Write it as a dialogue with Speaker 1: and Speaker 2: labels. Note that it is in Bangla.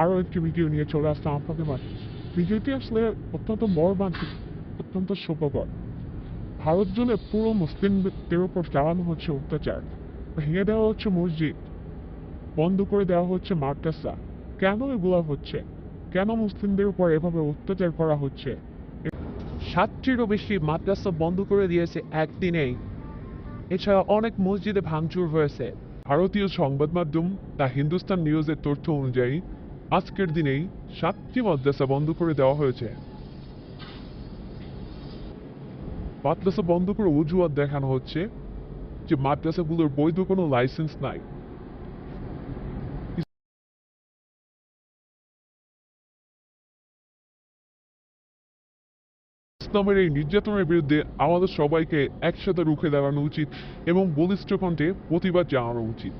Speaker 1: আরও একটি ভিডিও নিয়ে চলে আসলাম আপনাদের মাঝে ভিডিওটি আসলে অত্যন্ত মর্মান্তিক, অত্যন্ত শোককর। ভারত জুড়ে পুরো মুসলিমদের উপর চালানো হচ্ছে অত্যাচার। ভেঙে দেওয়া হচ্ছে মসজিদ, বন্ধ করে দেওয়া হচ্ছে মাদ্রাসা। কেন এগুলো হচ্ছে? কেন মুসলিমদের উপর এভাবে অত্যাচার করা হচ্ছে? সাতটিরও বেশি মাদ্রাসা বন্ধ করে দিয়েছে একদিনেই। এছাড়া অনেক মসজিদে ভাঙচুর হয়েছে। ভারতীয় সংবাদ মাধ্যম দ্য হিন্দুস্তান নিউজের তথ্য অনুযায়ী, আজকের দিনেই সাতটি মাদ্রাসা বন্ধ করে দেওয়া হয়েছে। মাদ্রাসা বন্ধ করে অজুহাত দেখানো হচ্ছে যে মাদ্রাসাগুলোর বৈধ কোনো লাইসেন্স নাই। ইসলামের এই নির্যাতনের বিরুদ্ধে আমাদের সবাইকে একসাথে রুখে দাঁড়ানো উচিত এবং বলিষ্ঠ কণ্ঠে প্রতিবাদ জানানো উচিত।